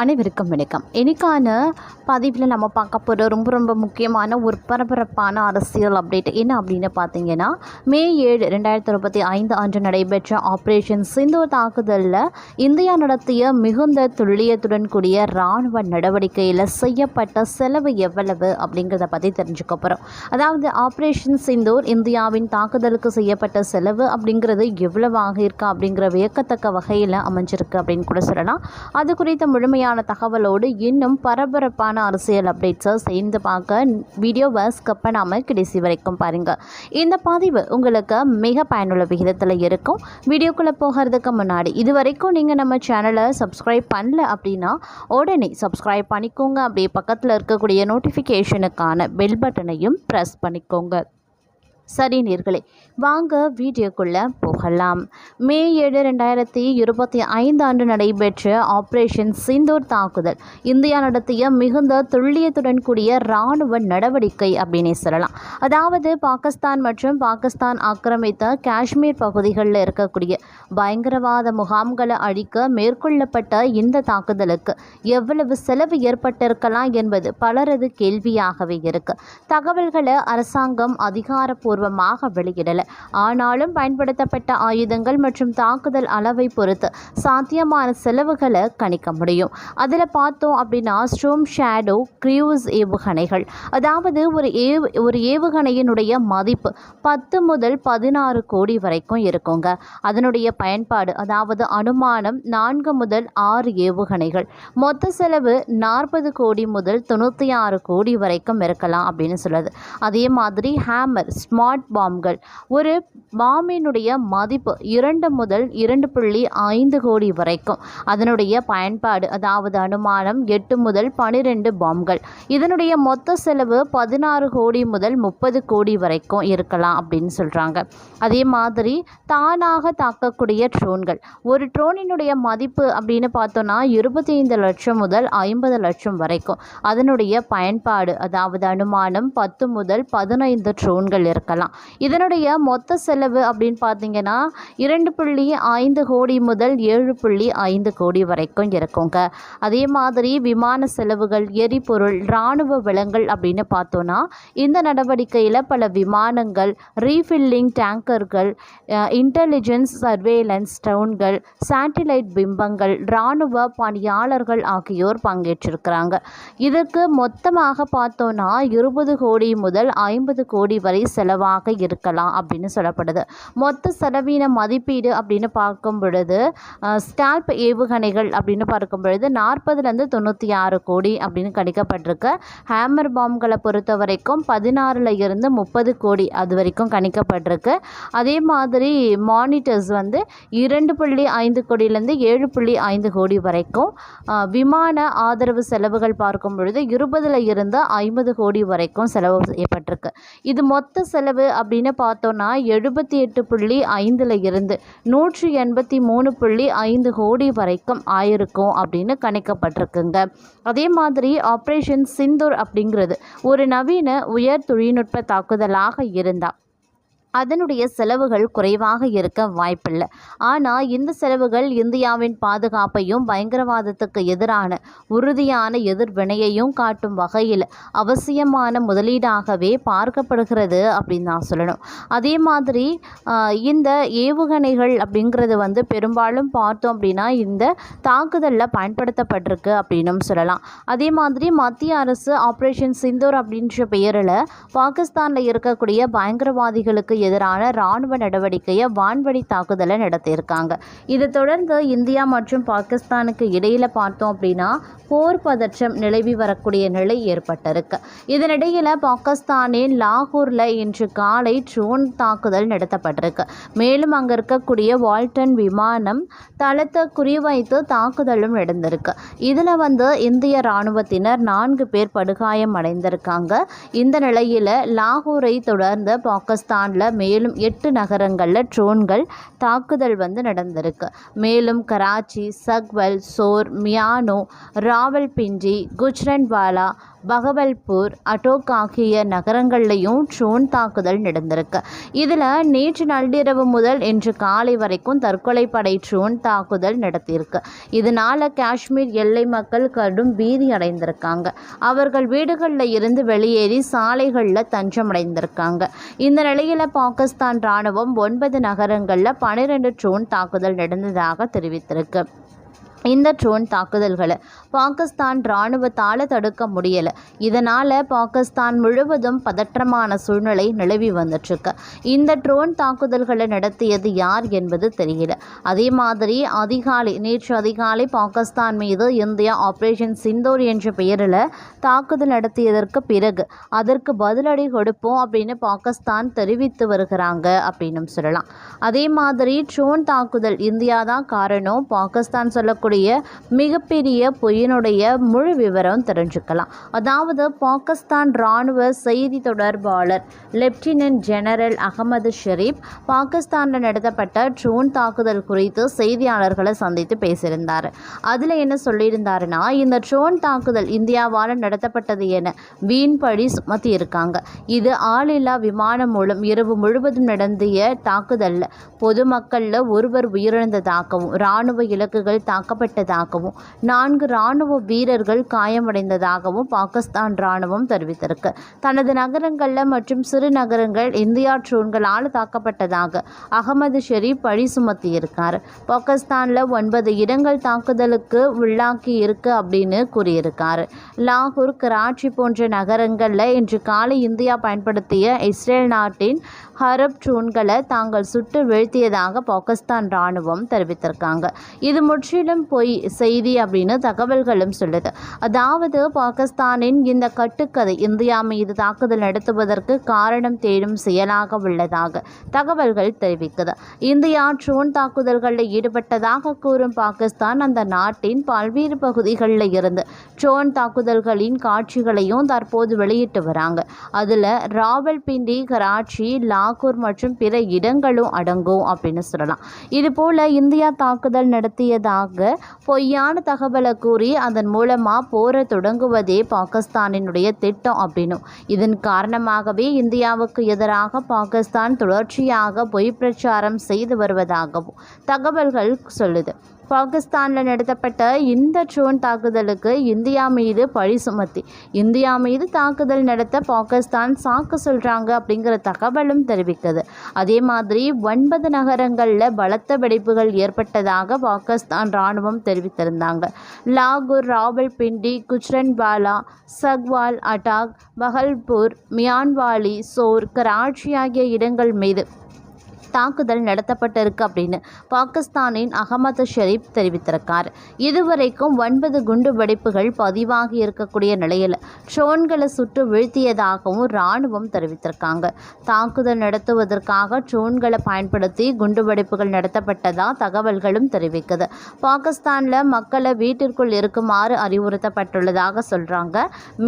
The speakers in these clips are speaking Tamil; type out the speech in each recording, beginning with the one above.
அனைவருக்கும் வணக்கம். இன்னைக்கான பதிவில் நம்ம பார்க்க போகிற ரொம்ப ரொம்ப முக்கியமான ஒரு பரபரப்பான அரசியல் அப்டேட் என்ன அப்படின்னு பார்த்தீங்கன்னா மே ஏழு ரெண்டாயிரத்தி இருபத்தி ஐந்து அன்று நடைபெற்ற ஆப்ரேஷன் சிந்தூர் தாக்குதலில் இந்தியா நடத்திய மிகுந்த துல்லியத்துடன் கூடிய இராணுவ நடவடிக்கையில் செய்யப்பட்ட செலவு எவ்வளவு அப்படிங்கிறத பற்றி தெரிஞ்சுக்க போகிறோம் அதாவது ஆப்ரேஷன் சிந்தூர் இந்தியாவின் தாக்குதலுக்கு செய்யப்பட்ட செலவு அப்படிங்கிறது எவ்வளவு ஆகியிருக்கா அப்படிங்கிற வியக்கத்தக்க வகையில் அமைஞ்சிருக்கு அப்படின்னு கூட சொல்லலாம். அது குறித்த முழுமையாக உண்மையான தகவலோடு இன்னும் பரபரப்பான அரசியல் அப்டேட்ஸை சேர்ந்து பார்க்க வீடியோவை ஸ்கிப் பண்ணாமல் கடைசி வரைக்கும் பாருங்கள் இந்த பதிவு உங்களுக்கு மிக பயனுள்ள விகிதத்தில் இருக்கும். வீடியோக்குள்ளே போகிறதுக்கு முன்னாடி இது வரைக்கும் நீங்கள் நம்ம சேனலை சப்ஸ்கிரைப் பண்ணல அப்படின்னா உடனே சப்ஸ்கிரைப் பண்ணிக்கோங்க. அப்படியே பக்கத்தில் இருக்கக்கூடிய நோட்டிஃபிகேஷனுக்கான பெல் பட்டனையும் ப்ரெஸ் பண்ணிக்கோங்க. சரி நேர்களே வாங்க வீடியோக்குள்ளே போகலாம். மே ஏழு ரெண்டாயிரத்தி இருபத்தி ஐந்து ஆண்டு நடைபெற்ற ஆப்ரேஷன் சிந்தூர் தாக்குதல். இந்தியா நடத்திய மிகுந்த துல்லியத்துடன் கூடிய இராணுவ நடவடிக்கை அப்படின்னே சொல்லலாம். அதாவது பாகிஸ்தான் மற்றும் பாகிஸ்தான் ஆக்கிரமித்த காஷ்மீர் பகுதிகளில் இருக்கக்கூடிய பயங்கரவாத முகாம்களை அழிக்க மேற்கொள்ளப்பட்ட இந்த தாக்குதலுக்கு எவ்வளவு செலவு ஏற்பட்டிருக்கலாம் என்பது பலரது கேள்வியாகவே இருக்கு. தகவல்களை அரசாங்கம் அதிகாரப்பூர்வ அதிகாரப்பூர்வமாக வெளியிடலை. ஆனாலும் பயன்படுத்தப்பட்ட ஆயுதங்கள் மற்றும் தாக்குதல் அளவை பொறுத்து சாத்தியமான செலவுகளை கணிக்க முடியும். அதில் பார்த்தோம் அப்படின்னா ஸ்ட்ரோம் ஷேடோ க்ரியூஸ் ஏவுகணைகள். அதாவது ஒரு ஏவு ஒரு ஏவுகணையினுடைய மதிப்பு பத்து முதல் பதினாறு கோடி வரைக்கும் இருக்குங்க. அதனுடைய பயன்பாடு அதாவது அனுமானம் நான்கு முதல் ஆறு ஏவுகணைகள். மொத்த செலவு நாற்பது கோடி முதல் தொண்ணூற்றி ஆறு கோடி வரைக்கும் இருக்கலாம் அப்படின்னு சொல்லுது. அதே மாதிரி ஹேமர் ஸ்மார்ட் பாம்கள். ஒரு பாம்பினுடைய மதிப்பு இரண்டு முதல் இரண்டு புள்ளி ஐந்து கோடி வரைக்கும். அதனுடைய பயன்பாடு அதாவது அனுமானம் எட்டு முதல் பனிரெண்டு பாம்கள். இதனுடைய மொத்த செலவு பதினாறு கோடி முதல் முப்பது கோடி வரைக்கும் இருக்கலாம் அப்படின்னு சொல்கிறாங்க அதே மாதிரி தானாக தாக்கக்கூடிய ட்ரோன்கள். ஒரு ட்ரோனினுடைய மதிப்பு அப்படின்னு பார்த்தோன்னா இருபத்தி ஐந்து லட்சம் முதல் ஐம்பது லட்சம் வரைக்கும். அதனுடைய பயன்பாடு அதாவது அனுமானம் பத்து முதல் பதினைந்து ட்ரோன்கள் இருக்கலாம். இதனுடைய மொத்த செலவு அப்படின்னு பார்த்தீங்கன்னா இரண்டு புள்ளி ஐந்து கோடி முதல் ஏழு புள்ளி ஐந்து கோடி வரைக்கும் இருக்குங்க. அதே மாதிரி விமான செலவுகள் எரிபொருள் இராணுவ வளங்கள் அப்படின்னு பார்த்தோன்னா இந்த நடவடிக்கையில் பல விமானங்கள் ரீஃபில்லிங் டேங்கர்கள் இன்டெலிஜென்ஸ் சர்வேலன்ஸ் டவுன்கள் சேட்டிலைட் பிம்பங்கள் இராணுவ பணியாளர்கள் ஆகியோர் பங்கேற்றிருக்கிறாங்க. இதற்கு மொத்தமாக பார்த்தோன்னா இருபது கோடி முதல் ஐம்பது கோடி வரை செலவு செலவாக இருக்கலாம் அப்படின்னு சொல்லப்படுது. மொத்த செலவின மதிப்பீடு அப்படின்னு பார்க்கும் பொழுது ஸ்டால்ப் ஏவுகணைகள் அப்படின்னு பார்க்கும் பொழுது நாற்பதுலேருந்து தொண்ணூற்றி ஆறு கோடி அப்படின்னு கணிக்கப்பட்டிருக்கு. ஹேமர் பாம்களை பொறுத்த வரைக்கும் பதினாறில் இருந்து முப்பது கோடி அது வரைக்கும் கணிக்கப்பட்டிருக்கு. அதே மாதிரி மானிட்டர்ஸ் வந்து இரண்டு புள்ளி ஐந்து கோடியிலேருந்து ஏழு புள்ளி ஐந்து கோடி வரைக்கும் விமான ஆதரவு செலவுகள் பார்க்கும் பொழுது இருபதுல இருந்து ஐம்பது கோடி வரைக்கும் செலவு செய்யப்பட்டிருக்கு. இது மொத்த செலவு அப்படின்னு பார்த்தோன்னா எழுபத்தி எட்டு புள்ளி ஐந்தில் இருந்து நூற்றி எண்பத்தி மூணு புள்ளி ஐந்து கோடி வரைக்கும் ஆயிருக்கும் அப்படின்னு கணிக்கப்பட்டிருக்குங்க. அதே மாதிரி ஆப்ரேஷன் சிந்தூர் அப்படிங்கிறது ஒரு நவீன உயர் தொழில்நுட்ப தாக்குதலாக இருந்தால் அதனுடைய செலவுகள் குறைவாக இருக்க வாய்ப்பில்லை. ஆனால் இந்த செலவுகள் இந்தியாவின் பாதுகாப்பையும் பயங்கரவாதத்துக்கு எதிரான உறுதியான எதிர்வினையையும் காட்டும் வகையில் அவசியமான முதலீடாகவே பார்க்கப்படுகிறது அப்படின்னு நான் சொல்லணும். அதே மாதிரி இந்த ஏவுகணைகள் அப்படிங்கிறது வந்து பெரும்பாலும் பார்த்தோம் அப்படின்னா இந்த தாக்குதலில் பயன்படுத்தப்பட்டிருக்கு அப்படின்னும் சொல்லலாம். அதே மாதிரி மத்திய அரசு ஆப்ரேஷன் சிந்தூர் அப்படின்ற பெயரில் பாகிஸ்தானில் இருக்கக்கூடிய பயங்கரவாதிகளுக்கு எதிரான இராணுவ நடவடிக்கையை வான்வழி தாக்குதலை நடத்தியிருக்காங்க. இதை தொடர்ந்து இந்தியா மற்றும் பாகிஸ்தானுக்கு இடையில் பார்த்தோம் அப்படின்னா போர் பதற்றம் நிலவி வரக்கூடிய நிலை ஏற்பட்டிருக்கு. இதனிடையில் பாகிஸ்தானின் லாகூரில் இன்று காலை ட்ரோன் தாக்குதல் நடத்தப்பட்டிருக்கு. மேலும் அங்கே இருக்கக்கூடிய வால்டன் விமானம் தளத்தை குறிவைத்து தாக்குதலும் நடந்திருக்கு. இதில் வந்து இந்திய இராணுவத்தினர் நான்கு பேர் படுகாயம் அடைந்திருக்காங்க. இந்த நிலையில் லாகூரை தொடர்ந்து பாகிஸ்தானில் மேலும் எட்டு நகரங்களில் ட்ரோன்கள் தாக்குதல் வந்து நடந்திருக்கு. மேலும் கராச்சி சக்வல் சோர் மியானோ ராவல்பிண்டி குஜ்ரன்வாலா பகவல்பூர் அட்டோக் ஆகிய நகரங்கள்லையும் ட்ரோன் தாக்குதல் நடந்திருக்கு. இதில் நேற்று நள்ளிரவு முதல் இன்று காலை வரைக்கும் தற்கொலை படை ட்ரோன் தாக்குதல் நடத்தியிருக்கு. இதனால் காஷ்மீர் எல்லை மக்கள் கடும் பீதி அடைந்திருக்காங்க. அவர்கள் வீடுகளில் இருந்து வெளியேறி சாலைகளில் தஞ்சமடைந்திருக்காங்க. இந்த நிலையில் பாகிஸ்தான் ராணுவம் ஒன்பது நகரங்களில் பன்னிரெண்டு ட்ரோன் தாக்குதல் நடந்ததாக தெரிவித்திருக்கு. இந்த ட்ரோன் தாக்குதல்களை பாகிஸ்தான் இராணுவத்தால் தடுக்க முடியலை. இதனால் பாகிஸ்தான் முழுவதும் பதற்றமான சூழ்நிலை நிலவி வந்துட்டுருக்கு. இந்த ட்ரோன் தாக்குதல்களை நடத்தியது யார் என்பது தெரியல. அதே மாதிரி அதிகாலை நேற்று அதிகாலை பாகிஸ்தான் மீது இந்தியா ஆப்ரேஷன் சிந்தூர் என்ற பெயரில் தாக்குதல் நடத்தியதற்கு பிறகு அதற்கு பதிலடி கொடுப்போம் அப்படின்னு பாகிஸ்தான் தெரிவித்து வருகிறாங்க அப்படின்னு சொல்லலாம். அதே மாதிரி ட்ரோன் தாக்குதல் இந்தியா தான் காரணம். பாகிஸ்தான் சொல்லக்கூடிய மிகப்பெரிய பொய்யினுடைய முழு விவரம் தெரிஞ்சுக்கலாம். அதாவது பாகிஸ்தான் இராணுவ செய்தி தொடர்பாளர் லெப்டினன்ட் ஜெனரல் அகமது ஷெரீப் பாகிஸ்தானில் நடத்தப்பட்ட ட்ரோன் தாக்குதல் குறித்து செய்தியாளர்களை சந்தித்து பேசியிருந்தார். அதில் என்ன சொல்லியிருந்தாருன்னா இந்த ட்ரோன் தாக்குதல் இந்தியாவால் நடத்தப்பட்டது என வீண் பழி சுமத்தி இருக்காங்க இது ஆளில்லா விமானம் மூலம் இரவு முழுவதும் நடந்திய தாக்குதலில் பொதுமக்களில் ஒருவர் உயிரிழந்ததாகவும் இராணுவ இலக்குகள் தாக்கப்பட்டதாகவும் நான்கு இராணுவ வீரர்கள் காயமடைந்ததாகவும் பாகிஸ்தான் இராணுவம் தெரிவித்திருக்கு. தனது நகரங்களில் மற்றும் சிறு நகரங்கள் இந்தியா ட்ரோன்களால் தாக்கப்பட்டதாக அகமது ஷெரீப் பழி சுமத்தியிருக்கார். பாகிஸ்தானில் ஒன்பது இடங்கள் தாக்குதலுக்கு உள்ளாக்கி இருக்கு அப்படின்னு கூறியிருக்கார். லாகூர் கராச்சி போன்ற நகரங்களில் இன்று காலை இந்தியா பயன்படுத்திய இஸ்ரேல் நாட்டின் ஹரப் ட்ரோன்களை தாங்கள் சுட்டு வீழ்த்தியதாக பாகிஸ்தான் ராணுவம் தெரிவித்திருக்காங்க. இது முற்றிலும் பொய் செய்தி அப்படின்னு தகவல்களும் சொல்லுது. அதாவது பாகிஸ்தானின் இந்த கட்டுக்கதை இந்தியா மீது தாக்குதல் நடத்துவதற்கு காரணம் தேடும் செயலாக உள்ளதாக தகவல்கள் தெரிவிக்குது. இந்தியா ட்ரோன் தாக்குதல்களில் ஈடுபட்டதாக கூறும் பாகிஸ்தான் அந்த நாட்டின் பல்வேறு பகுதிகளில் இருந்து ட்ரோன் தாக்குதல்களின் காட்சிகளையும் தற்போது வெளியிட்டு வராங்க. அதில் ராவல்பிண்டி கராச்சி லாகூர் மற்றும் பிற இடங்களும் அடங்கும் அப்படின்னு சொல்லலாம். இதுபோல் இந்தியா தாக்குதல் நடத்தியதாக பொய்யான தகவலை கூறி அதன் மூலமாக போரை தொடங்குவதே பாகிஸ்தானினுடைய திட்டம் அப்படின்னும் இதன் காரணமாகவே இந்தியாவுக்கு எதிராக பாகிஸ்தான் தொடர்ச்சியாக பொய் பிரச்சாரம் செய்து வருவதாகவும் தகவல்கள் சொல்லுது. பாகிஸ்தானில் நடத்தப்பட்ட இந்த ட்ரோன் தாக்குதலுக்கு இந்தியா மீது பழி சுமத்தி. இந்தியா மீது தாக்குதல் நடத்த பாகிஸ்தான் சாக்கு சொல்கிறாங்க அப்படிங்கிற தகவலும் தெரிவிக்குது. அதே மாதிரி ஒன்பது நகரங்களில் பலத்த வெடிப்புகள் ஏற்பட்டதாக பாகிஸ்தான் இராணுவம் தெரிவித்திருந்தாங்க. லாகூர் ராவல்பிண்டி குச்ரன்வாலா சக்வால் அட்டாக் பகல்பூர் மியான்வாலி சோர் கராச்சி ஆகிய இடங்கள் மீது தாக்குதல் நடத்தப்பட்டிருக்கு அப்படின்னு பாகிஸ்தானின் அகமது ஷெரீப் தெரிவித்திருக்கார். இதுவரைக்கும் ஒன்பது குண்டு வெடிப்புகள் பதிவாகி இருக்கக்கூடிய நிலையில் ட்ரோன்களை சுட்டு வீழ்த்தியதாகவும் இராணுவம் தெரிவித்திருக்காங்க. தாக்குதல் நடத்துவதற்காக ட்ரோன்களை பயன்படுத்தி குண்டு வெடிப்புகள் நடத்தப்பட்டதா தகவல்களும் தெரிவிக்குது. பாகிஸ்தானில் மக்களை வீட்டிற்குள் இருக்குமாறு அறிவுறுத்தப்பட்டுள்ளதாக சொல்கிறாங்க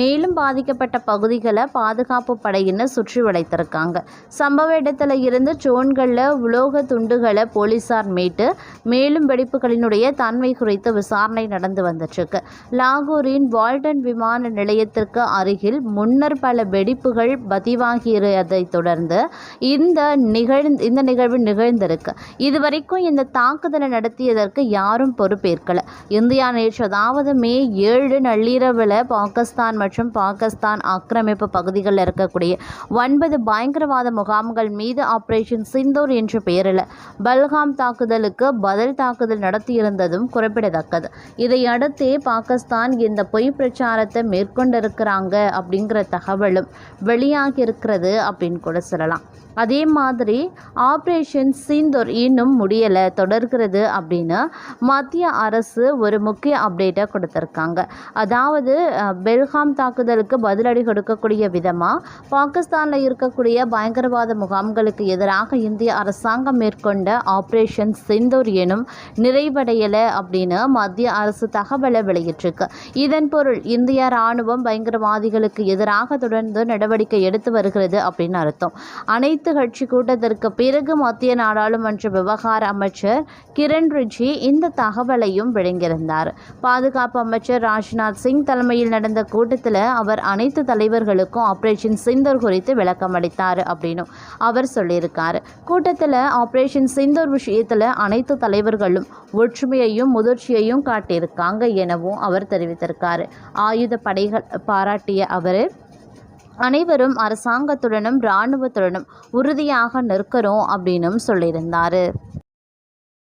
மேலும் பாதிக்கப்பட்ட பகுதிகளை பாதுகாப்பு படையினர் சுற்றி வளைத்திருக்காங்க. சம்பவ இடத்துல இருந்து ட்ரோன்கள் உள்ள உலோக துண்டுகளை போலீசார் மீட்டு மேலும் வெடிப்புகளினுடைய தன்மை குறித்து விசாரணை நடந்து வந்துட்டுருக்கு. லாகூரின் வால்டன் விமான நிலையத்திற்கு அருகில் முன்னர் பல வெடிப்புகள் பதிவாகியதை தொடர்ந்து இந்த நிகழ் இந்த நிகழ்வு நிகழ்ந்திருக்கு. இதுவரைக்கும் இந்த தாக்குதலை நடத்தியதற்கு யாரும் பொறுப்பேற்கல. இந்தியா நேற்று அதாவது மே ஏழு நள்ளிரவில் பாகிஸ்தான் மற்றும் பாகிஸ்தான் ஆக்கிரமிப்பு பகுதிகளில் இருக்கக்கூடிய ஒன்பது பயங்கரவாத முகாம்கள் மீது ஆபரேஷன் சிந்தூர் என்ற பெயரில் பல்காம் தாக்குதலுக்கு பதில் தாக்குதல் நடத்தியிருந்ததும் குறிப்பிடத்தக்கது. இதையடுத்தே பாகிஸ்தான் இந்த பொய் பிரச்சாரத்தை மேற்கொண்டிருக்கிறாங்க அப்படிங்கிற தகவலும் வெளியாகி இருக்கிறது அப்படின்னு கூட சொல்லலாம். அதே மாதிரி ஆப்ரேஷன் சிந்தூர் இன்னும் முடியலை தொடர்கிறது அப்படின்னு மத்திய அரசு ஒரு முக்கிய அப்டேட்டை கொடுத்துருக்காங்க. அதாவது பெல்ஹாம் பெல்காம் தாக்குதலுக்கு பதிலடி கொடுக்கக்கூடிய விதமாக பாகிஸ்தானில் இருக்கக்கூடிய பயங்கரவாத முகாம்களுக்கு எதிராக இந்திய அரசாங்கம் மேற்கொண்ட ஆப்ரேஷன் சிந்தூர் எனும் நிறைவடையலை அப்படின்னு மத்திய அரசு தகவலை வெளியிட்டிருக்கு. இதன் பொருள் இந்திய ராணுவம் பயங்கரவாதிகளுக்கு எதிராக தொடர்ந்து நடவடிக்கை எடுத்து வருகிறது அப்படின்னு அர்த்தம். அனைத்து கட்சி கூட்டத்திற்கு பிறகு மத்திய நாடாளுமன்ற விவகார அமைச்சர் கிரண் ரிஜி இந்த தகவலையும் வழங்கியிருந்தார் பாதுகாப்பு அமைச்சர் ராஜ்நாத் சிங் தலைமையில் நடந்த கூட்டத்தில் அவர் அனைத்து தலைவர்களுக்கும் ஆபரேஷன் சிந்தூர் குறித்து விளக்கம் அளித்தார் அப்படின்னும் அவர் சொல்லியிருக்கார். கூட்டத்தில் ஆபரேஷன் சிந்தூர் விஷயத்தில் அனைத்து தலைவர்களும் ஒற்றுமையையும் முதிர்ச்சியையும் காட்டியிருக்காங்க எனவும் அவர் தெரிவித்திருக்கார். ஆயுத படைகள் பாராட்டிய அவர் அனைவரும் அரசாங்கத்துடனும் இராணுவத்துடனும் உறுதியாக நிற்கிறோம் அப்படின்னும் சொல்லியிருந்தார்.